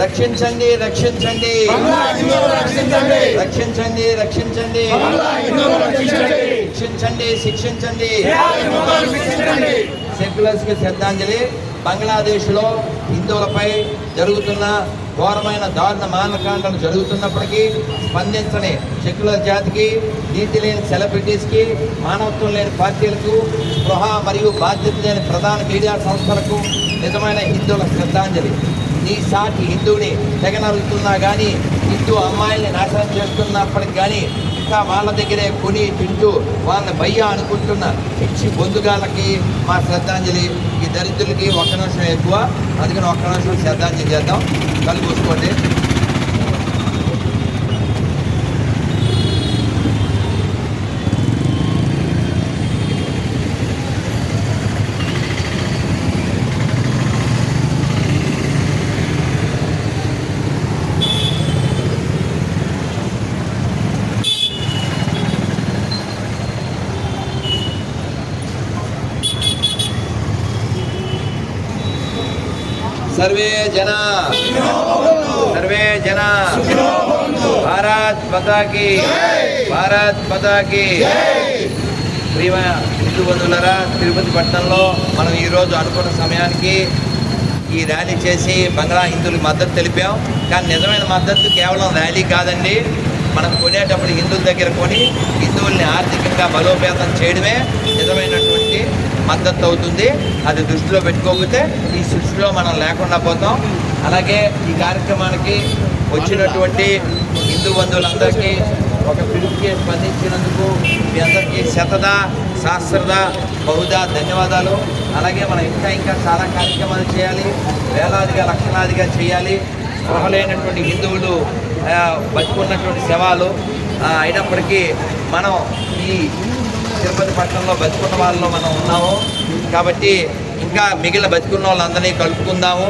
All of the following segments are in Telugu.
రక్షించండి రక్షించండి. రక్షించండి. రక్షించండి శిక్షించండి శిక్షించండి. సెక్యులర్స్కి శ్రద్ధాంజలి. బంగ్లాదేశ్లో హిందువులపై జరుగుతున్న ఘోరమైన దారుణ మానకాండలు జరుగుతున్నప్పటికీ స్పందించని సెక్యులర్ జాతికి నీతి లేని సెలబ్రిటీస్కి మానవత్వం లేని పార్టీలకు స్పృహ మరియు బాధ్యత లేని ప్రధాన మీడియా సంస్థలకు నిజమైన హిందువుల శ్రద్ధాంజలి. నీ సాటి హిందువుని తెగనరుగుతున్నా కానీ హిందూ అమ్మాయిల్ని నాశనం చేస్తున్నప్పటికి కానీ ఇంకా వాళ్ళ దగ్గరే కొని తింటూ వాళ్ళని భయ్య అనుకుంటున్న. పిచ్చి బొందుగాళ్ళకి మా శ్రద్ధాంజలి ఈ దరిద్రులకి ఒక్క నిమిషం ఎక్కువ. అందుకని ఒక్క నిమిషం శ్రద్ధాంజలి చేద్దాం. కళ్ళు సర్వే జన సర్వే జన భారత్ పతాకి భారత్ పతాకి ప్రియమ హిందూ బంధువులరా తిరుపతి పట్టణంలో మనం ఈరోజు అనుకున్న సమయానికి ఈ ర్యాలీ చేసి బంగ్లా హిందువులకు మద్దతు తెలిపాం. కానీ నిజమైన మద్దతు కేవలం ర్యాలీ కాదండి. మనం కొనేటప్పుడు హిందువుల దగ్గర కొని హిందువుల్ని ఆర్థికంగా బలోపేతం చేయడమే నిజమైనటువంటి మద్దతు అవుతుంది అది దృష్టిలో పెట్టుకోకపోతే ఈ సృష్టిలో మనం లేకుండా పోతాం. అలాగే ఈ కార్యక్రమానికి వచ్చినటువంటి హిందూ బంధువులందరికీ ఒక పిలుపుకి స్పందించినందుకు మీ అందరికీ శతద శాస్త్రద బహుదా ధన్యవాదాలు. అలాగే మనం ఇంకా ఇంకా చాలా కార్యక్రమాలు చేయాలి. వేలాదిగా లక్షలాదిగా చేయాలి. స్పృహలేనటువంటి హిందువులు బతుకున్నటువంటి శవాలు అయినప్పటికీ మనం ఈ తిరుపతి పట్టణంలో బతుకున్న వాళ్ళలో మనం ఉన్నాము. కాబట్టి ఇంకా మిగిలిన బతుకున్న వాళ్ళందరినీ కలుపుకుందాము.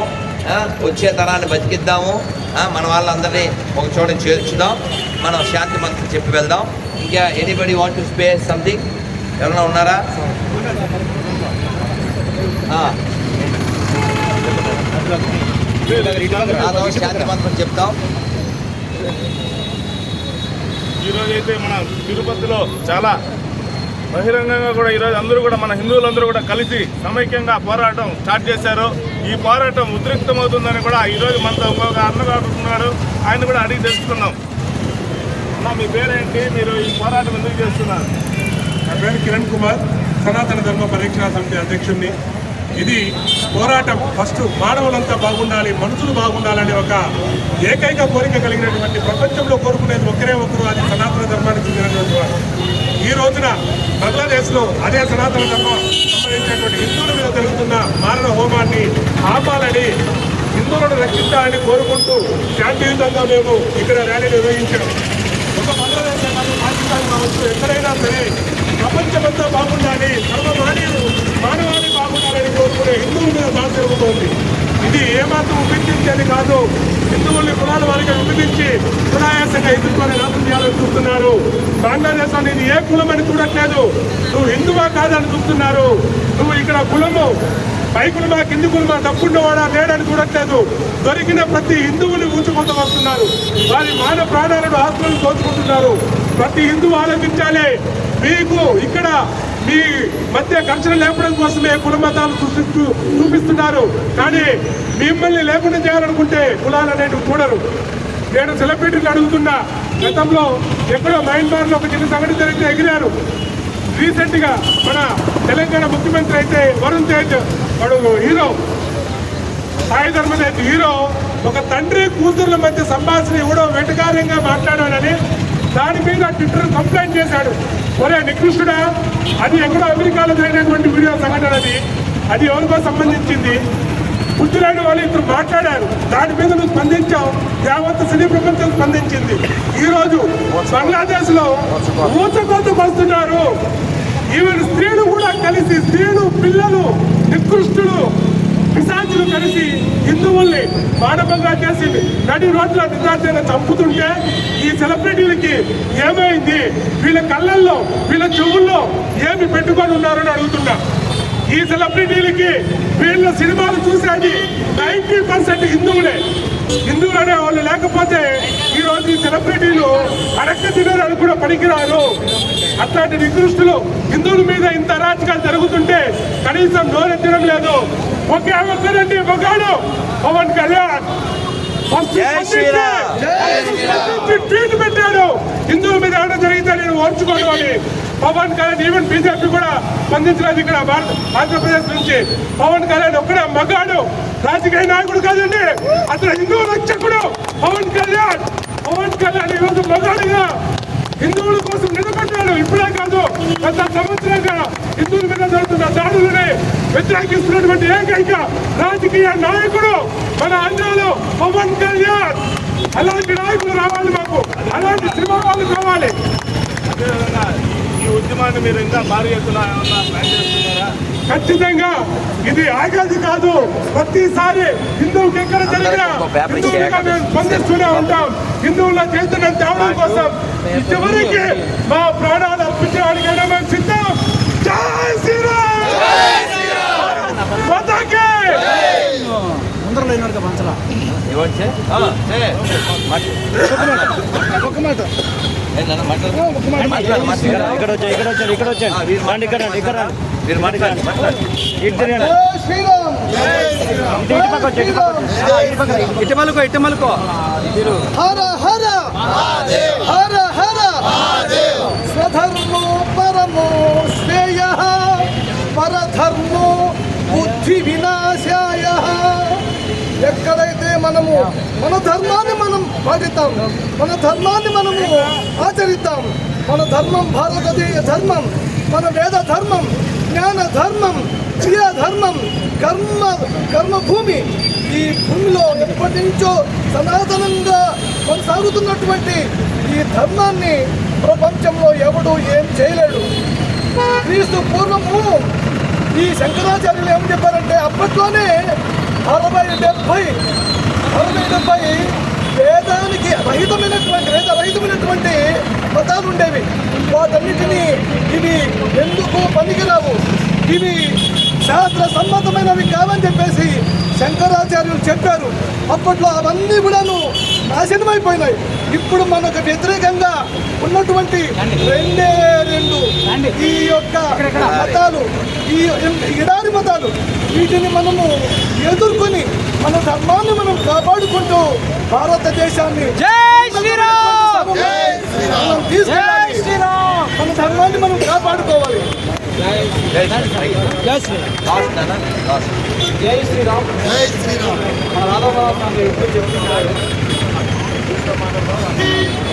వచ్చే తరాన్ని బతికిద్దాము. మన వాళ్ళందరినీ ఒక చోట చేర్చుదాం. మనం శాంతి మంత్రం చెప్పి వెళ్దాం. ఇంకా anybody want to speak something ఎవరైనా ఉన్నారా? శాంతి మంత్రం చెప్తాం. ఈరోజైతే మన తిరుపతిలో చాలా బహిరంగంగా కూడా ఈరోజు అందరూ కూడా మన హిందువులందరూ కూడా కలిసి సమైక్యంగా పోరాటం స్టార్ట్ చేశారు. ఈ పోరాటం ఉద్రిక్తమవుతుందని కూడా ఈరోజు మనతో ఇంకొక అన్నగారు ఉన్నాడు. ఆయన కూడా అడిగి తెలుసుకున్నాం అన్న మీ పేరేంటి? మీరు ఈ పోరాటం ఎందుకు చేస్తున్నారు? నా పేరు కిరణ్ కుమార్. సనాతన ధర్మ పరీక్షా సమితి అధ్యక్షుడిని. ఇది పోరాటం. ఫస్ట్ మానవులంతా బాగుండాలి మనుషులు బాగుండాలనే ఒక ఏకైక కోరిక కలిగినటువంటి ప్రపంచంలో కోరుకునేది ఒకరే ఒకరు అది సనాతన ధర్మానికి చెందినటువంటి వారు. ఈ రోజున బంగ్లాదేశ్లో అదే సనాతన ధర్మం సంబంధించినటువంటి హిందువుల మీద జరుగుతున్న మారణ హోమాన్ని ఆపాలని హిందువులను రక్షించాలని కోరుకుంటూ శాంతియుతంగా మేము ఇక్కడ ర్యాలీ నిర్వహించాం. ఒక బంగ్లాదేశ్ కాదు పాకిస్తాన్ కావచ్చు ఎక్కడైనా సరే ప్రపంచమంతా బాగుండాలి సర్వ మానవులు మానవాళి కోరుకునే హిందువుల మీద దాడి జరుగుతోంది ఇది ఏమాత్రం ఉపేక్షించేది కాదు. హిందువుల్ని కులాల వారిగా విభజించి సునాయాసంగా ఎదుర్కొని నాశనం చేయాలని చూస్తున్నారు. బంగ్లాదేశ్ అనేది ఏ కులం అని చూడట్లేదు. నువ్వు హిందువా కాదని చూస్తున్నారు. నువ్వు ఇక్కడ కులము పై కులమా కింది కులమా తప్పుండవాడా లేడని చూడట్లేదు. దొరికిన ప్రతి హిందువుని ఊచుకుంటూ వస్తున్నారు. వారి మాన ప్రాణాలను ఆత్మలను దోచుకుంటున్నారు. ప్రతి హిందూ ఆలోచించాలి. మీకు ఇక్కడ మీ మధ్య ఘర్షణ లేపడం కోసమే కుల మతాలు సృష్టిస్తూ చూపిస్తున్నారు. కానీ మిమ్మల్ని లేకుండా చేయాలనుకుంటే కులాలు అనేవి చూడరు. నేను సెలబ్రిటీలు అడుగుతున్నా. గతంలో ఎక్కడో మయన్మార్లో ఒక చిన్న సంఘటన జరిగితే ఎగిరారు. రీసెంట్గా మన తెలంగాణ ముఖ్యమంత్రి అయితే వరుణ్ తేజ్ వాడు హీరో. సాయి ధర్మదేవ్ హీరో. ఒక తండ్రి కూతుర్ల మధ్య సంభాషణ ఇవ్వడం వెటకారంగా మాట్లాడానని దాని మీద ట్విట్టర్ కంప్లైంట్ చేశాడు. ఒరే నికృష్ణుడా అది ఎక్కడో అమెరికాలో జరిగినటువంటి వీడియో సంఘటన అది? అది ఎవరికో సంబంధించింది. పుట్టినాడు వాళ్ళు ఇద్దరు మాట్లాడారు. దాని మీద నువ్వు స్పందించావు. యావత్ సినీ ప్రపంచం స్పందించింది. ఈరోజు బంగ్లాదేశ్లో ఊచకొద్దుకు వస్తున్నారు ఈవెన్ స్త్రీలు కూడా కలిసి స్త్రీలు పిల్లలు నికృష్టులు పిశాచులు కలిసి హిందువుల్ని మానవంగా చేసి నడి రోడ్ల నిద్రార్థంగా చంపుతుంటే ఈ సెలబ్రిటీలకి ఏమైంది? వీళ్ళ కళ్ళల్లో వీళ్ళ చెవుల్లో ఏమి పెట్టుకొని ఉన్నారని అడుగుతున్నా. ఈ సెలబ్రిటీలకి వీళ్ళ సినిమాలు చూసేది నైన్టీ పర్సెంట్ హిందువులే. హిందువులు అనే వాళ్ళు లేకపోతే ఈ రోజు ఈ సెలబ్రిటీలు అడక్క తినడానికి కూడా పనికిరారు. అట్లాంటి నికృష్టులు హిందువుల మీద ఇంత అరాచకాలు జరుగుతుంటే కనీసం నోరెత్తడం లేదు. ఒకే ఒక్కరండి మగాడు పవన్ కళ్యాణ్. ట్వీట్ పెట్టాడు. హిందువుల మీద ఏమైనా జరిగితే నేను ఓర్చుకోను అని. పవన్ కళ్యాణ్ ఈవెన్ బీజేపీ కూడా స్పందించలేదు ఇక్కడ ఆంధ్రప్రదేశ్ నుంచి. పవన్ కళ్యాణ్ ఒక్కడే మగాడు. రాజకీయ నాయకుడు కాదండి. అతను హిందూ రక్షకుడు పవన్ కళ్యాణ్ పవన్ కళ్యాణ్ ఈరోజు మగాడిగా హిందువుల కోసం నిలబడ్డాడు. ఇప్పుడే కాదు గత సంవత్సరంగా హిందువుల మీద జరుగుతున్న దాడులని వ్యతిరేకిస్తున్నటువంటి ఏకైక రాజకీయ నాయకుడు మన ఆంధ్రాలో పవన్ కళ్యాణ్. అలాంటి నాయకులు రావాలి మాకు. అలాంటి సినిమా వాళ్ళు కావాలి ఈ ఉద్యమాన్ని మీరు ఇంకా భారీ ఎత్తున ఏమన్నా ప్లాన్ చేస్తున్నారా? ఖచ్చితంగా ఇది ఆగాది కాదు. ప్రతిసారి హిందువుకి ఎక్కడ జరిగినా హిందువులుగా మేము స్పందిస్తూనే ఉంటాం. హిందువుల చైతన్యం తేవడం కోసం చివరికి మా ప్రాణాలు అర్పించడానికైనా మేము సిద్ధం. జై శ్రీరామ్! ఇక్కడ వచ్చారు ఇక్కడ వచ్చారు ఇక్కడ వచ్చారు. రండి ఇక్కడ రండి, ఇక్కడ రండి. మీరు మాట్లాడండి మాట్లాడండి. ఇటు తిరగండి. ఇటు ఇటు పక్క వచ్చి, ఇటు పక్క వచ్చి. ఇటు మలుకో ఇటు మలుకో హర హర. హర హర. స్వధర్మో పరమో శ్రేయ. పరధర్మో బుద్ధి వినాశాయ. ఎక్కడైతే మనము మన ధర్మాన్ని మనం పాటిస్తాం మన ధర్మాన్ని మనము ఆచరిస్తాం మన ధర్మం భారతదేశ ధర్మం మన వేద ధర్మం జ్ఞాన ధర్మం క్రియాధర్మం కర్మ కర్మభూమి. ఈ భూమిలో ఎప్పటి నుంచో సనాతనంగా కొనసాగుతున్నటువంటి ఈ ధర్మాన్ని ప్రపంచంలో ఎవడు ఏం చేయలేడు. క్రీస్తు పూర్వము ఈ శంకరాచార్యులు ఏం చెప్పారంటే అప్పట్లోనే అరవై డెబ్బై అరవై డెబ్బై వేదానికి రహితమైనటువంటి వేద రహితమైనటువంటి మతాలు ఉండేవి. వాటన్నిటినీ ఇవి ఎందుకు పనికిరావు? ఇవి శాస్త్ర సమ్మతమైనవి కావని చెప్పేసి శంకరాచార్యులు చెప్పారు. అప్పట్లో అవన్నీ కూడాను నాశనమైపోయినాయి. ఇప్పుడు మనకు వ్యతిరేకంగా ఉన్నటువంటి రెండే రెండు. ఈ యొక్క మతాలు ఈ ఎడారి మతాలు వీటిని మనము ఎదుర్కొని మన ధర్మాన్ని మనం కాపాడుకుంటూ భారతదేశాన్ని జై శ్రీరామ్! మనం తీసుకెళ్ళాలి. మన ధర్మాన్ని మనం కాపాడుకోవాలి. లాస్ట్ నాన్న లాస్ట్ జై శ్రీరామ్. మన రాధాబాబు స్వామి ఎప్పుడు చెప్తున్నారు.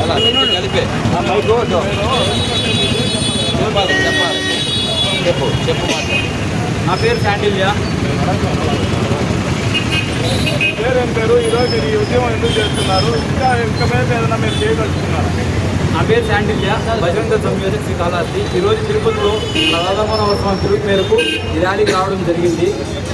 ఎలా కలిపే ఆ మైకు వద్దు. చెప్పాలి చెప్పాలి చెప్పు చెప్పు మాట నా పేరు శాండిల్య. పేరేం పేరు ఈరోజు మీరు ఈ ఉద్యమం ఎందుకు చేస్తున్నారు? ఇంకా ఇంకా మీద ఏదైనా మీరు చేయదలుచుకున్నారు? నా పేరు శాండిల్య భజరంగ శ్రీకాళహస్తి. ఈరోజు తిరుపతిలో రాధామోహన్ స్వామి తిరుగు మేరకు ఈ ర్యాలీకి రావడం జరిగింది.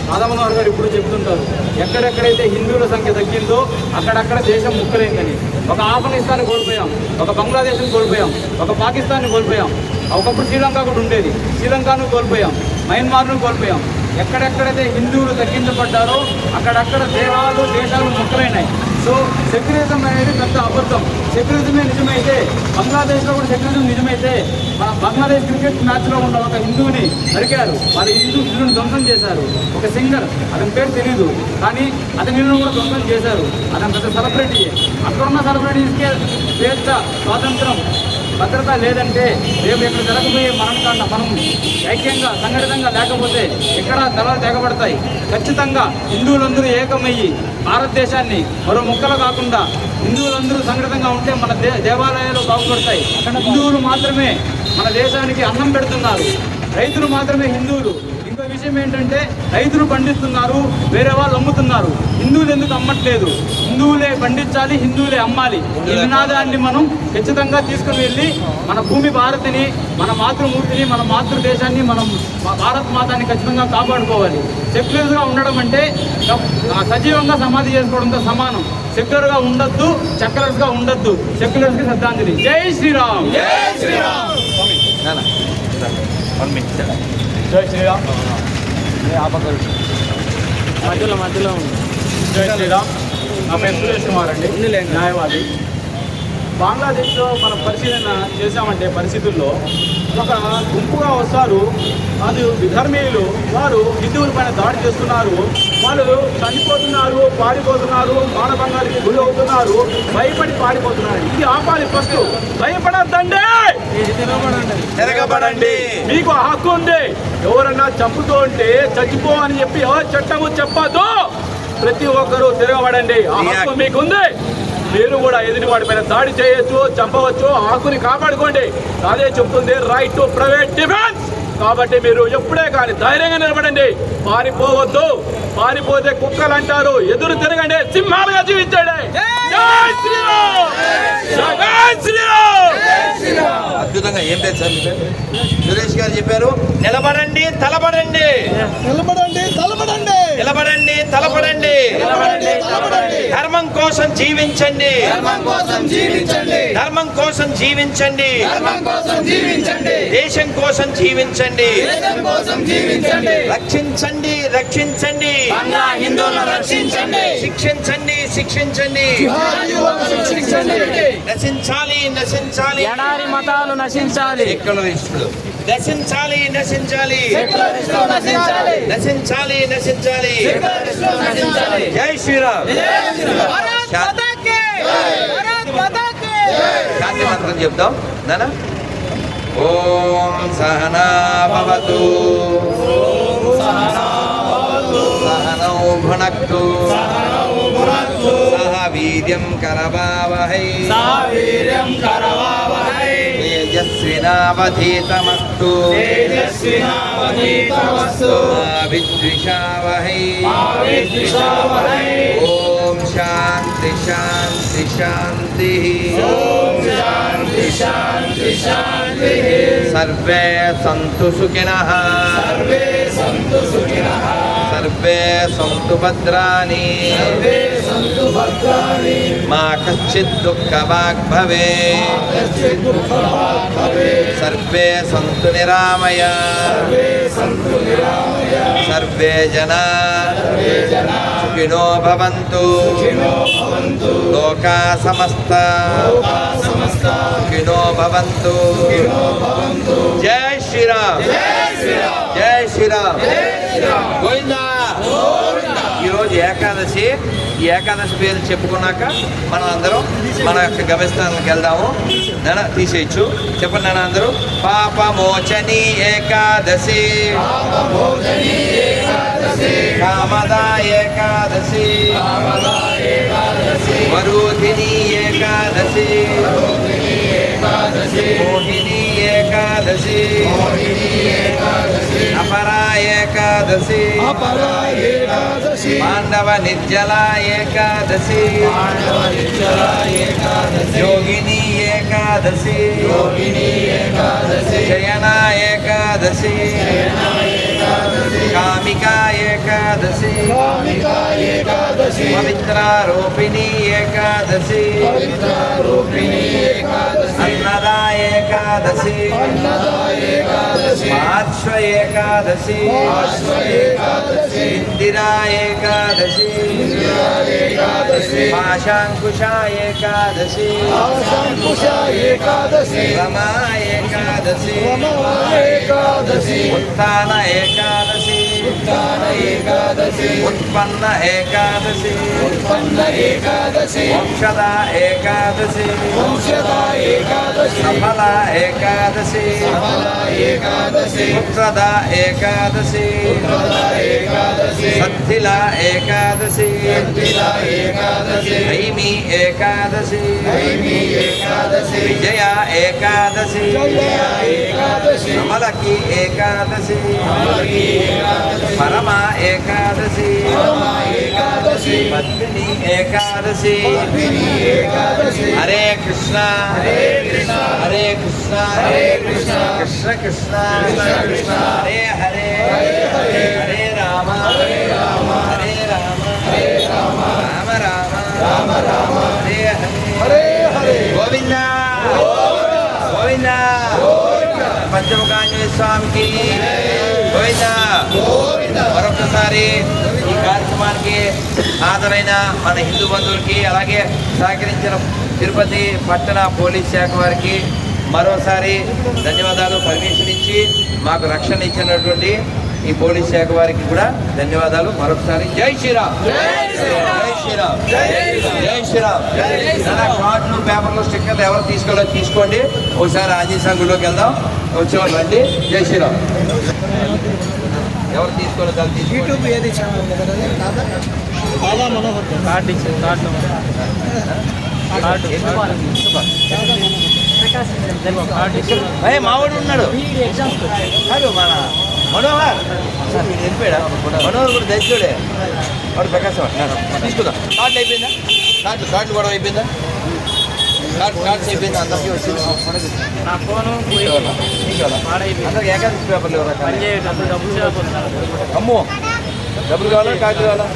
రాధామోహన్ గారు ఇప్పుడు చెప్తుంటారు ఎక్కడెక్కడైతే హిందువుల సంఖ్య తగ్గిందో అక్కడక్కడ దేశం ముక్కలైందని. ఒక ఆఫ్ఘనిస్తాన్ కోల్పోయాం ఒక బంగ్లాదేశ్ని కోల్పోయాం ఒక పాకిస్తాన్ని కోల్పోయాం ఒకప్పుడు శ్రీలంక కూడా ఉండేది. శ్రీలంకను కోల్పోయాం మయన్మార్ను కోల్పోయాం. ఎక్కడెక్కడైతే హిందువులు తగ్గించబడ్డారో అక్కడక్కడ దేవాలు దేశాలు ముక్కలైనాయి. సో సెక్యులరిజం అనేది పెద్ద అబద్ధం. సెక్యులరిజమే నిజమైతే బంగ్లాదేశ్లో కూడా సెక్యులరిజం నిజమైతే మన బంగ్లాదేశ్ క్రికెట్ మ్యాచ్లో ఉన్న ఒక హిందువుని నరికారు. వాళ్ళ హిందూ ఇల్లుని ధ్వంసం చేశారు. ఒక సింగర్ అతని పేరు తెలియదు కానీ అతని ఇల్లును కూడా ధ్వంసం చేశారు. అతను పెద్ద సెలబ్రిటీ అక్కడ ఉన్న సెలబ్రిటీస్కే స్వేచ్ఛ స్వాతంత్రం. భద్రత లేదంటే రేపు ఇక్కడ జరగబోయే మరణకాండ మనం ఐక్యంగా సంఘటితంగా లేకపోతే ఎక్కడ తలలు తెగబడతాయి. ఖచ్చితంగా హిందువులందరూ ఏకమయ్యి భారతదేశాన్ని మరో ముక్కలు కాకుండా హిందువులందరూ సంఘటితంగా ఉంటే మన దే దేవాలయాలు బాగుపడతాయి. హిందువులు మాత్రమే మన దేశానికి అన్నం పెడుతున్నారు. రైతులు మాత్రమే హిందువులు. విషయం ఏంటంటే రైతులు పండిస్తున్నారు వేరే వాళ్ళు అమ్ముతున్నారు. హిందువులు ఎందుకు అమ్మట్లేదు? హిందువులే పండించాలి హిందువులే అమ్మాలి. ఈ నినాదాన్ని మనం ఖచ్చితంగా తీసుకుని వెళ్ళి మన భూమి భారతిని మన మాతృమూర్తిని మన మాతృదేశాన్ని మనం భారత్ మాతాన్ని ఖచ్చితంగా కాపాడుకోవాలి. సెక్యులర్గా ఉండడం అంటే ఆ, సజీవంగా సమాధి చేసుకోవడంతో సమానం. సెక్యులర్గా ఉండొద్దు సెక్యులర్స్గా ఉండొద్దు. సెక్యులర్స్కి శ్రద్ధాంజలి. జై శ్రీరామ్! వన్ మినిట్ జై శ్రీరామ్! మధ్యలో మధ్యలో ఉంది. జై శ్రీరామ్. నా పేరు సురేష్ కుమార్ అండి. న్యాయవాది. బంగ్లాదేశ్లో మనం పరిశీలన చేశామంటే పరిస్థితుల్లో ఒక గుంపుగా వస్తారు. అది విధర్మీయులు వారు హిందువుల పైన దాడి చేస్తున్నారు. వాళ్ళు చనిపోతున్నారు పారిపోతున్నారు మానభంగానికి గురి అవుతున్నారు భయపడి పారిపోతున్నారు. ఇది ఆపాలి ఫస్ట్ భయపడద్దండి! తిరగబడండి. మీకు ఆ హక్కు ఉంది. ఎవరన్నా చంపుతూ ఉంటే చచ్చిపో అని చెప్పి ఎవరు చట్టము చెప్పదు ప్రతి ఒక్కరూ తిరగబడండి. ఆ హక్కు మీకుంది. మీరు కూడా ఎదుటివాడి పైన దాడి చేయొచ్చు చంపవచ్చు ఆ హక్కుని కాపాడుకోండి. అదే చెప్తుంది రైట్ టు ప్రైవేట్ డిఫెన్స్ కాబట్టి మీరు ఎప్పుడే కానీ ధైర్యంగా నిలబడండి. పారిపోవద్దు. పారిపోతే కుక్కలు అంటారు. ఎదురు తిరగండి. సింహాలుగా జీవించండి. జై శ్రీరామ్! జై శ్రీరామ్! అద్భుతంగా ఏం పేరు సార్? సురేష్ గారు చెప్పారు నిలబడండి తలబడండి నిలబడండి తలబడండి నిలబడండి తలపడండి. నిలబడండి తలబడండి కోసం జీవించండి. ధర్మం కోసం జీవించండి. ధర్మం కోసం జీవించండి. ధర్మం కోసం జీవించండి. దేశం కోసం జీవించండి. దేశం కోసం జీవించండి. రక్షించండి రక్షించండి. బంగ్లా హిందువులను రక్షించండి. శిక్షించండి శిక్షించండి. నశించాలి నశించాలి. ఎడారి మతాలు నశించాలి. సెక్యులరిస్టులు నశించాలి నశించాలి. నశించాలి. నశించాలి నశించాలి. జై శ్రీరామ్. శాంతి మంత్రం చెప్దాం. నానా? ఓం సహనా భవతు. సహనౌ భునక్తు. సహ వీర్యం కరవావహై. వీర్యం కరవావహై తేజస్వినావధీతమస్తు తేజస్వినావధీతమస్తు విద్విషావహై విద్విషావహై. ఓం శాంతి శాంతి శాంతి శాంతి. శాంతి శాంతి శాంతి సర్వే సంతు సుఖినః సర్వే సంతు సుఖినః సర్వే సంతు భద్రాని సర్వే సంతు భద్రాణి మా కశ్చిత్ దుఃఖవాగ్ భవే కశ్చిత్ దుఃఖభాగ్ భవేత్ సర్వే సంతు నిరామయ సర్వే సంతు నిరామయ సర్వే జనా సర్వే జనా సుఖినో ఈరోజు ఏకాదశి ఈ ఏకాదశి పేరు చెప్పుకున్నాక మనం అందరం మన యొక్క గమ్యస్థానానికి వెళ్దాము. నాన్న తీసేయచ్చు. చెప్పండి నాన్న అందరూ. పాపమోచని ఏకాదశి. కామదా ఏకాదశి. వరూధిని ఏకాదశి. మోహిని ఏకాదశి. అపరా ఏకాదశి. ఏకాదశి పాండవ నిర్జల ఏకాదశి. పాండవ నిర్జల ఏకాదశి. యోగిని ఏకాదశి. యోగిని ఏకాదశి. శయన ఏకాదశి. కామికా ఏకాదశి. కామికా ఏకాదశి. పవిత్రారోపిణి ఏకాదశి. పవిత్ర రూపిణి ఏకాదశి. అన్నదా ఏకాదశి. పార్శ్వ ఏకాదశి. ఇందిరా ఏకాదశి. పాశాంకుశ ఏకాదశి. రమా ఏకాదశి. ఏకాదశి ఉత్థాన ఏకాదశి. ఏకాదశి ఉత్పన్న ఏకాదశి. ఉత్పన్న ఏకాదశి. మోక్షద ఏకాదశి. వంశద ఏకాదశి. సఫల ఏకాదశి ఏకాదశి పుత్రద ఏకాదశి ఏకాదశి సద్ధిల ఏకాదశి సద్దిల ఏకాదశి హైమి ఏకాదశి దైమి ఏకాదశి విజయ ఏకాదశి ఏకాదశి కమలకి ఏకాదశి పరమ ఏకాదశి పరమ ఏకాదశి. పద్మిని ఏకాదశి. పద్మిని ఏకాదశి. హరే కృష్ణ. హరే కృష్ణ. హరే కృష్ణ. హరే కృష్ణ. కృష్ణ కృష్ణ. కృష్ణ కృష్ణ. హరే హరే. హరే హరే. హరే రామ. హరే రామ. హరే రామ. హరే రామ. రామ రామ. రామ రామ. హరే హరే. హరే హరే. గోవింద. గోవింద. పంచముఖాంజనేయ స్వామికి. గోవిందా. మరొకసారి ఈ కార్యక్రమానికి హాజరైన మన హిందూ బంధువులకి అలాగే సహకరించిన తిరుపతి పట్టణ పోలీస్ శాఖ వారికి మరోసారి ధన్యవాదాలు పర్మిషన్ ఇచ్చి మాకు రక్షణ ఇచ్చినటువంటి ఈ పోలీస్ శాఖ వారికి కూడా ధన్యవాదాలు. మరొకసారి జై శ్రీరామ్. జై శ్రీరామ్. జై శ్రీరామ్. కార్డులు పేపర్లు స్టిక్కర్లు ఎవరు తీసుకోవాలో తీసుకోండి. ఒకసారి ఆంజనేయ సంఘంలోకి వెళ్దాం. వచ్చేవాళ్ళు రండి. జై శ్రీరామ్. ఎవరు తీసుకోండి యూట్యూబ్ ఏది ఛానల్? దాదా మనోహర్ కార్డు ఇచ్చింది కార్డు అయ్యే మావాడు ఉన్నాడు. కాదు మన మనోహర్. వెళ్ళిపోయాడా మనోహర్ కూడా దయచూడే వాడు ప్రకాశం. తీసుకుందాం. కార్డులు అయిపోయిందా? కార్డులు కార్డులు కూడా అయిపోయిందా కార్డు కార్డ్స్ అయిపోయిందా అందరికీ వచ్చింది నా ఫోను అమ్మో! డబ్బులు కావాలా కార్డు కావాలా.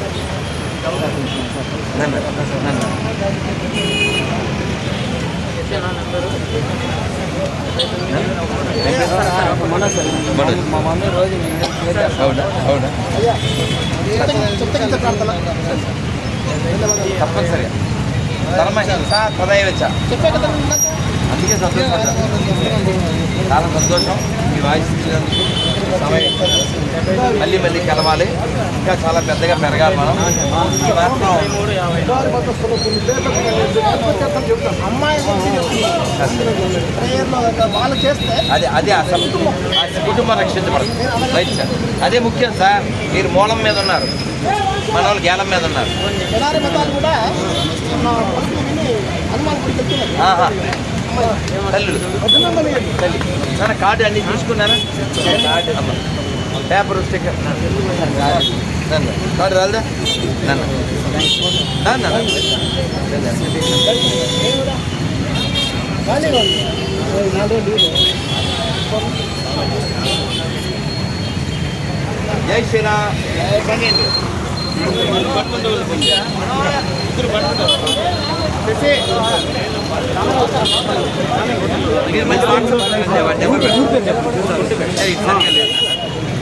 మా మమ్మీ రోజు అవునా అవునా. చెప్తే ప్రార్థన తప్పనిసరిగా. ధర్మహింస పదయవచ్చ చెప్పే అందుకే సంతోషం చాలా సంతోషం. మీ వాయిస్ ఇచ్చినందుకు సమయం మళ్ళీ మళ్ళీ కలవాలి. ఇంకా చాలా పెద్దగా పెరగాలి మనం. ఈ అదే అదే అసలు కుటుంబం రక్షించబడదు. Right sir. అదే ముఖ్యం సార్. మీరు మూలం మీద ఉన్నారు. మన వాళ్ళు గేలం మీద ఉన్నారు? తల్లి నాన్న కార్డు అన్ని తీసుకున్నారా? Paper sticker. నన్ను కార్డు రాలేదా? నన్ను జై శ్రీరామ్.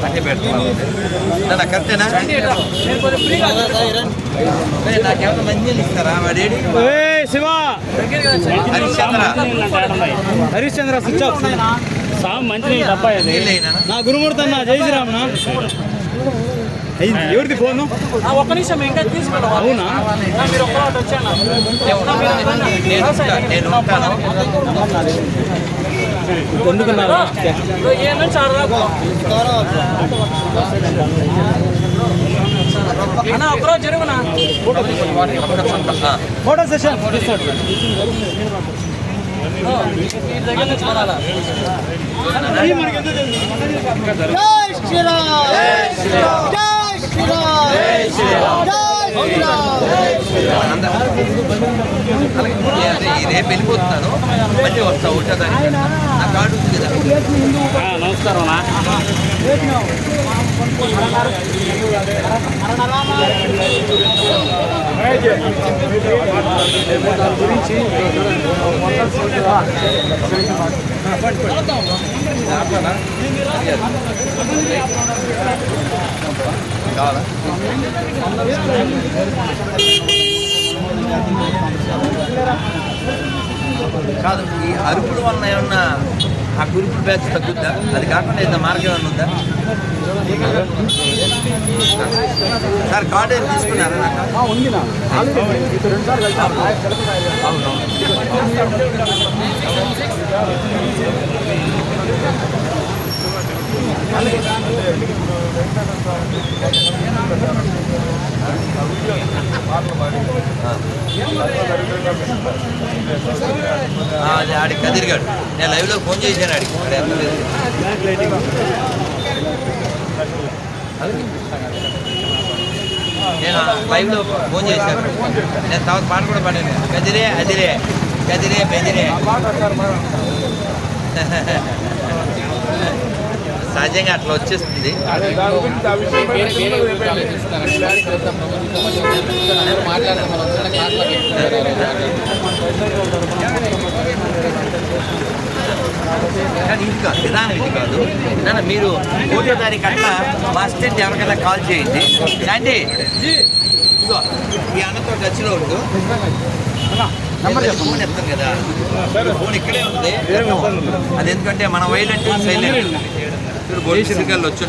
మంచి పెడుతున్నాను నాన్న కరెక్టేనా నాకేమైనా మంచినీళ్ళు ఇస్తారా వాడేడి శివ హరిశ్చంద్ర హరిశ్చంద్ర స్విచ్ ఆఫ్. సామ్ మంచి డబ్బా నా గురుమూర్తి అన్న జై శ్రీరామ్ నా. అయ్యింది ఎవరిది ఫోను? ఒక్క నిమిషం ఇంకా తీసుకుంటాం అవునా? మీరు ఒక్క వచ్చాను నేను ఉంటా- నేను ఉంటాను. ఎందుకున్నారు? ఏ నుంచి ఆడదాకా అన్న ఒకరోజు జరుగునా. Photo session. జై శ్రీరామ్. రేపు వెళ్ళిపోతున్నాను మళ్ళీ వస్తా ఒకటో తారీఖు నా కార్డు ఉంది కదా నమస్కారం నా కావాలా? కాదు ఈ అరుపుల వలన ఏమన్నా ఆ కురుపుల బ్యాచ్ తగ్గుద్దా? అది కాకుండా ఏదైనా మార్గం ఏమన్నా ఉందా? సార్ కార్డు ఏం తీసుకున్నారా అవును. ఆడికి కదిరిగాడు నేను లైవ్లో ఫోన్ చేశాను ఆడికి. నేను లైవ్లో ఫోన్ చేశాను. నేను తర్వాత పాట కూడా పాడాను. గదిరే అదిరే గదిరే బెదిరే. సహజంగా అట్లా వచ్చేస్తుంది. కానీ ఇది కాదు విధానం ఇది కాదు. నాన్న మీరు ఒకటో తారీఖు అట్లా మా అసిస్టెంట్ ఎవరికైనా కాల్ చేయండి. శాంతి ఇదిగో ఈ అన్నతో టచ్లో ఉండు. నెంబర్ ఫోన్ కదా. ఫోన్ ఇక్కడే ఉంది. అది ఎందుకంటే మన వైలెంట్ సైలెంట్. ఇప్పుడు గోల్డ్ సిరికాయలు వచ్చి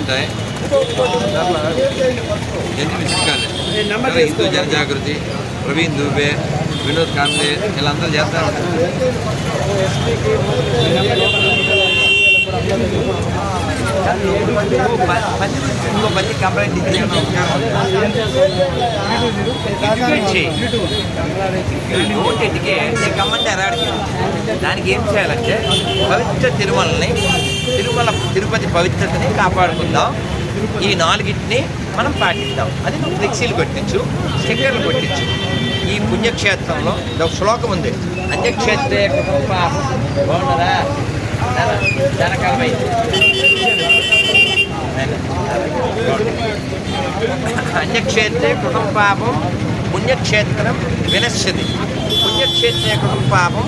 ఎన్ని మిస్కాలే హిందూ జన జాగృతి ప్రవీణ్ దూబే వినోద్ కాంబ్లే వీళ్ళందరూ చేస్తా ఉంటారు. ఇంకో మంచి కంప్లైంట్ ఇచ్చి కమ్మంటే దానికి ఏం చేయాలంటే పవిత్ర తిరుమలని తిరుమల తిరుపతి పవిత్రతని కాపాడుకుందాం. ఈ నాలుగింటిని మనం పాటిద్దాం. అది నువ్వు ఫ్లెక్సీలు కొట్టించు స్టిక్కర్లు కొట్టించు. ఈ పుణ్యక్షేత్రంలో ఇది ఒక శ్లోకం ఉంది. అన్యక్షేత్రే కుటుంబ బాగున్నారా? అన్యక్షేత్రే కుటుంబ పాపం పుణ్యక్షేత్రం వినశ్యది పుణ్యక్షేత్రే కుటుంబ పాపం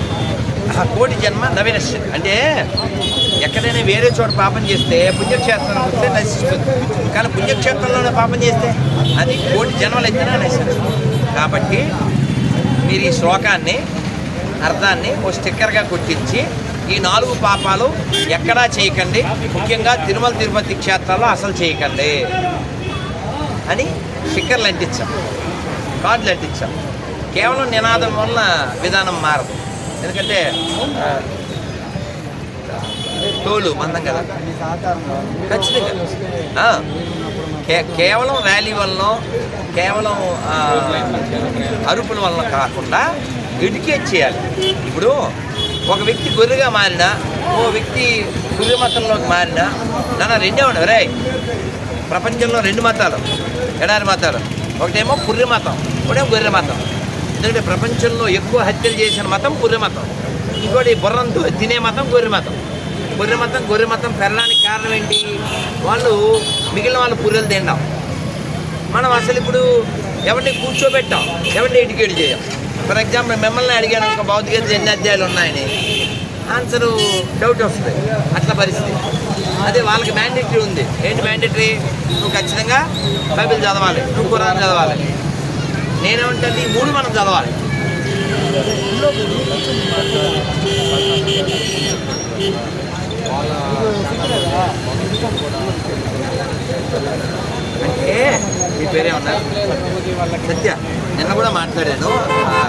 ఆ కోటి జన్మ నవినశ్యది అంటే ఎక్కడైనా వేరే చోట పాపం చేస్తే పుణ్యక్షేత్రం వస్తే నశిస్తుంది. కానీ పుణ్యక్షేత్రంలోనే పాపం చేస్తే అది కోటి జన్మలు ఎత్తినా నశిస్తుంది కాబట్టి మీరు ఈ శ్లోకాన్ని అర్థాన్ని ఓ స్టిక్కర్గా కొట్టించి ఈ నాలుగు పాపాలు ఎక్కడా చేయకండి. ముఖ్యంగా తిరుమల తిరుపతి క్షేత్రాల్లో అసలు చేయకండి అని స్టిక్కర్లు అంటించాం. కార్డులు అంటించాం. కేవలం నినాదం వల్ల విధానం మారదు. ఎందుకంటే తోలు మందం కదా? ఖచ్చితంగా. కే- కేవలం ర్యాలీ వలన కేవలం అరుపుల వలన కాకుండా ఎడ్యుకేట్ చేయాలి. ఇప్పుడు ఒక వ్యక్తి గొర్రెగా మారినా ఓ వ్యక్తి గొర్రె మతంలోకి మారినా నాన్న రెండే ఉండవు రే ప్రపంచంలో రెండు మతాలు ఎడారి మతాలు. ఒకటేమో పుర్రె మతం ఒకటేమో గొర్రె మతం. ఎందుకంటే ప్రపంచంలో ఎక్కువ హత్యలు చేసిన మతం పుర్రె మతం. ఇంకోటి బుర్రంతో తినే మతం గొర్రె మతం. గొర్రె మతం గొర్రె మతం పెరగడానికి కారణం ఏంటి? వాళ్ళు మిగిలిన వాళ్ళు పుర్రెలు తినడం మనం అసలు ఇప్పుడు ఎవరిని కూర్చోబెట్టాం? ఎవరిని ఎడ్యుకేట్ చేయం? ఫర్ ఎగ్జాంపుల్ మిమ్మల్ని అడిగాను ఒక భౌతికత ఎన్ని అధ్యాయాలు ఉన్నాయని. ఆన్సరు డౌట్ వస్తుంది. అట్లా పరిస్థితి. అదే వాళ్ళకి మ్యాండేటరీ ఉంది. ఏంటి మ్యాండేటరీ నువ్వు ఖచ్చితంగా బైబిల్ చదవాలి. నువ్వు ఖురాన్ చదవాలి. నేనేమంటే ఈ మూడు మనం చదవాలి. అంటే మీ పేరేమన్నారు సత్య నిన్న కూడా మాట్లాడాను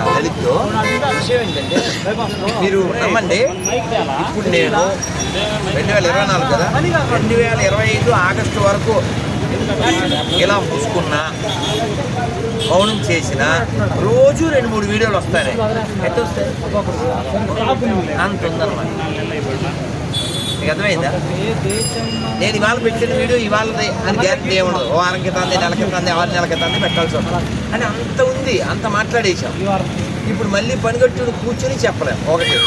దళిత్తో లలిత్తో విషయం ఏంటంటే మీరు నమ్మండి ఇప్పుడు నేను రెండు వేల ఇరవై నాలుగు కదా రెండు వేల ఇరవై ఐదు ఆగస్టు వరకు ఇలా పూసుకున్నా మౌనం చేసిన రోజు రెండు మూడు వీడియోలు వస్తాయి ఎంత వస్తాయి? అంత ఉందన్నమాట. మీకు అర్థమైందా? నేను ఇవాళ పెట్టిన వీడియో ఇవాళది. అని గ్యారంటీ ఏముండదు ఓ వారం క్రితం నెల క్రితం ఆరు నెలల క్రితం పెట్టాల్సి వస్తుంది. అని అంత ఉంది. అంత మాట్లాడేశాం. ఇప్పుడు మళ్ళీ పనిగట్టుడు కూర్చొని చెప్పలేం. ఒకటి.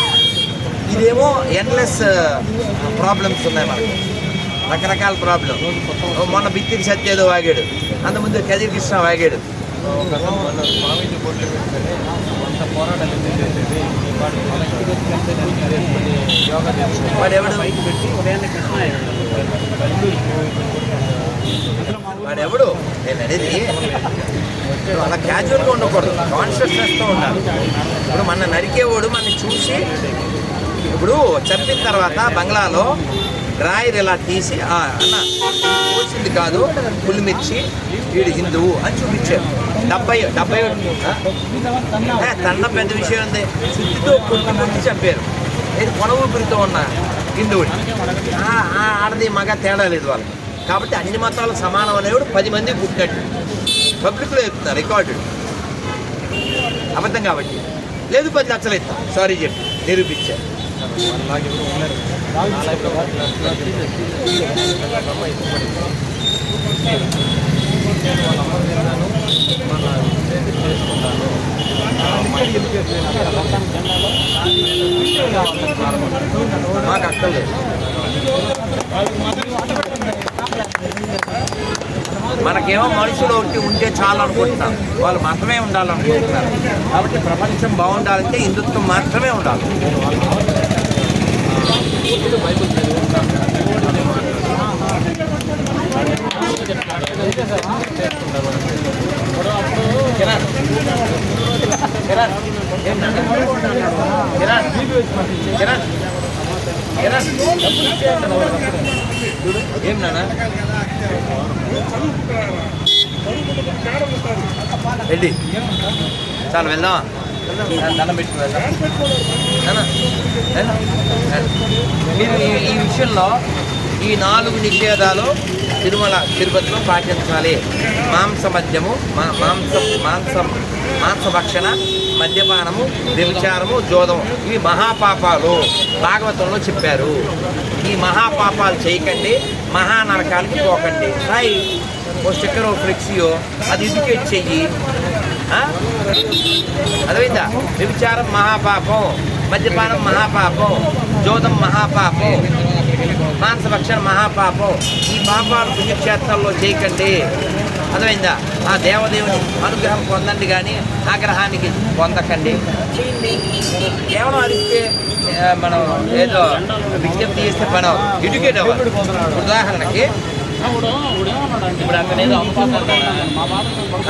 ఇదేమో ఎన్లెస్ ప్రాబ్లమ్స్ ఉన్నాయి మనకి. రకరకాల ప్రాబ్లం మొన్న బిత్తికి సత్యేదో వాగాడు. అంతకుముందు కదిరి కృష్ణ వాగాడు. వాడెవడు వాడెవడు నేను అనేది అలా క్యాజువల్గా ఉండకూడదు. కాన్షియస్నెస్తో ఉండాలి. ఇప్పుడు మన నరికేవాడు మన చూసి ఇప్పుడు చంపిన తర్వాత బంగ్లాలో డ్రాయర్ ఇలా తీసి "ఆ, అన్న పోసింది కాదు పులిమిర్చి వీడు హిందువు అని చూపించారు. డెబ్బై డెబ్బై ఒకటి తండం పెద్ద విషయం ఉంది సుత్తితో కొట్టి కొట్టి చంపారు ఇది కొన ఊపిరితో ఉన్న హిందువుడు ఆ, ఆడది మగ తేడా లేదు వాళ్ళకి. కాబట్టి అన్ని మతాలు సమానం అనేవాడు పది మంది పుట్టినట్టు పబ్లిక్లో చెప్తున్నా రికార్డు. అబద్ధం కాబట్టి. లేదు పది లక్షలు ఇస్తాం. సారీ చెప్పి నిరూపించారు. మాకు అక్కర్లేదు మనకేమో మనుషులు ఒకటి ఉంటే చాలు అనుకుంటున్నాం వాళ్ళు మాత్రమే ఉండాలనుకుంటున్నారు. కాబట్టి ప్రపంచం బాగుండాలంటే హిందుత్వం మాత్రమే ఉండాలి బైబుల్ చదివి కిరణ్ కిరణ్ ఏం నాన్న? కిరణ్ కిరణ్ కిరణ్ ఏం నాన్న రెడ్డి చాలు వెళ్దామా దండం వెళ్దాం మీరు ఈ- విషయంలో ఈ నాలుగు నిషేధాలు తిరుమల తిరుపతిలో పాటించాలి. మాంస మద్యము మా- మాంసం మాంసం మాంసభక్షణ మద్యపానము వ్యభిచారము జోదము. ఇవి మహాపాపాలు. భాగవతంలో చెప్పారు. ఈ మహాపాపాలు చేయకండి మహానరకాలకి పోకండి. రాయి ఓ చక్కెర ఓ ఫ్లెక్సీయో అది ఇండికేట్ చెయ్యి. అర్థమైందా? వ్యభిచారం మహాపాపం మద్యపానం మహాపాపం జోదం మహాపాపం మాంసభక్షణ మహాపాపం ఈ పాపాలు పుణ్యక్షేత్రాల్లో చేయకండి. అర్థమైందా? ఆ దేవదేవుని అనుగ్రహం పొందండి కానీ ఆగ్రహానికి పొందకండి. చేయండి కేవలం అడిగితే మనం ఏదో విజ్ఞప్తి చేస్తే మనం ఎడ్యుకేట్ అవ్వాలి. ఉదాహరణకి ఇప్పుడు అతను ఏదో అమ్ముకుంటాడు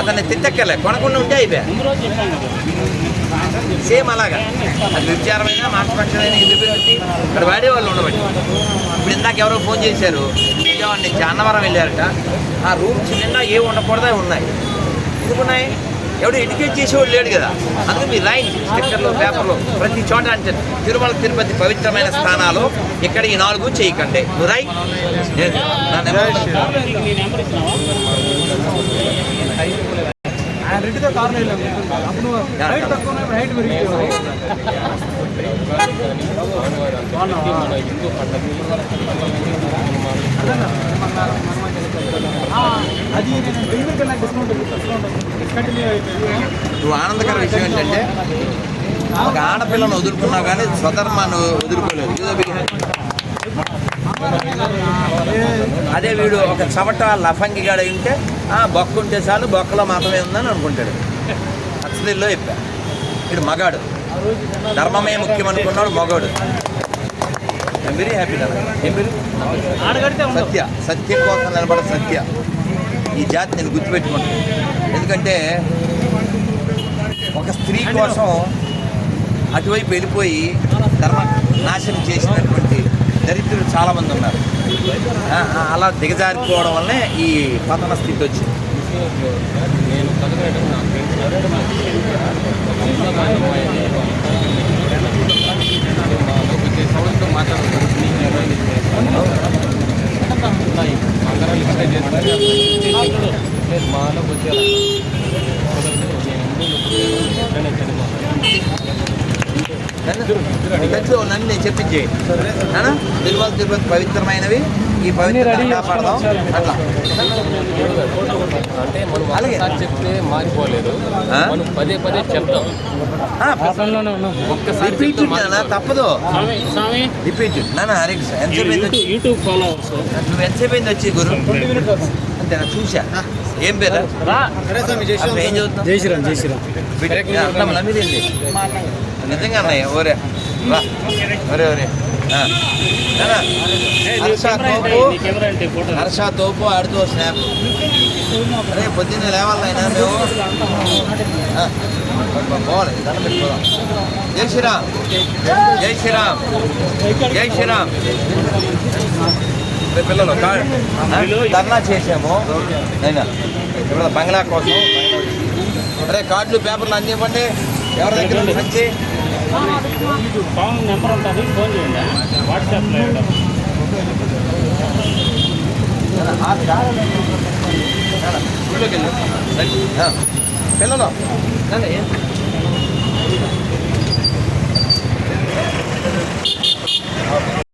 అతన్ని తిట్టక్కర్లే కొనకుండా ఉంటే అయిపోయా. సేమ్ అలాగా. అది విచారమైన మాసపక్షమైన ఇండిపెండెంట్ ఇక్కడ వాడేవాళ్ళు ఉండబట్టి. ఇప్పుడు ఇందాక ఎవరో ఫోన్ చేశారు విజయవాడ నుంచి అన్నవరం వెళ్ళారట. ఆ రూమ్స్ నిండా ఏ ఉండకూడదా? ఉన్నాయి. ఎందుకున్నాయి ఎవడు ఎడ్యుకేట్ చేసేవాడు లేడు కదా. అందుకే మీ లైన్ స్టిక్కర్లు పేపర్లు ప్రతి చోట అంటే తిరుమల తిరుపతి పవిత్రమైన స్థానాలు ఇక్కడ ఈ నాలుగు చేయకండి. నువ్వు వెళ్ళాము అప్పుడు హైట్ తక్కువ హైట్ పెరిగి నువ్వు ఆనందకర విషయం ఏంటంటే ఒక ఆడపిల్లను వదులుకున్నావు కానీ స్వధర్మాన్ని వదులుకోలేదు. అదే వీడు ఒక చవట లఫంగిగాడు ఉంటే ఆ బొక్క ఉంటే చాలు బొక్కలో మాత్రమే ఉందని అనుకుంటాడు. అసలులో చెప్పా. వీడు మగాడు. ధర్మమే ముఖ్యం అనుకున్నాడు మగాడు. వెరీ హ్యాపీ ఏం పేరు? సత్య. సత్యం కోసం నిలబడ సత్య. ఈ జాతి నేను గుర్తుపెట్టుకుంటాను. ఎందుకంటే ఒక స్త్రీ కోసం అటువైపు వెళ్ళిపోయి ధర్మ నాశనం చేసినటువంటి దరిద్రులు చాలామంది ఉన్నారు. అలా దిగజారిపోవడం వల్లే ఈ పతన స్థితి వచ్చింది. నేను సౌండ్తో మాట్లాడుతున్నాను అందరం ఇక్కడే చేస్తారు లేదు మాలోకి వచ్చేలా నేను నన్ను చెప్పించే తిరుమల తిరుపతి పవిత్రమైనవి ఈ పవిత్ర అట్లా అంటే మనం అలాగే. చెప్తే మారిపోలేదు? మనం పదే పదే చెప్తాం. ఒక్కసారి. తప్పదు. స్వామి రిపీట్ నాన్న హరే కృష్ణ. ఎంతసేపు అయింది? వచ్చి యూట్యూబ్ ఫాలోవర్స్ నువ్వు ఎంతసేపు అయింది వచ్చి గురు? అంతేనా? చూసా ఏం పేరు? ఏం చదువుతున్నావు జై శ్రీరామ్. జై శ్రీరామ్ అన్నం నమ్మిదేంది నిజంగా అన్నయ్య ఓరే. ఒరే ఒరే. హర్ష తోపు. కెమెరా అంటే ఫోటో హర్ష తోపు ఆడుతూ స్నాప్ అరే పొద్దున్నే లేవాలైనా మేము పోవాలి దండం పెట్టుకోదాం. జై శ్రీరామ్. జై శ్రీరామ్. జై శ్రీరామ్. రే పిల్లలు ధర్నా చేసాము అయినా. ఇప్పుడు బంగ్లా కోసం. అరే కార్డులు పేపర్లు అన్నీ ఇవ్వండి. ఎవరి దగ్గర ఉంది మంచి ఫోన్ నెంబర్ ఉంటుంది ఫోన్ చేయండి వాట్సాప్లో ఇవ్వడం. పిల్లలు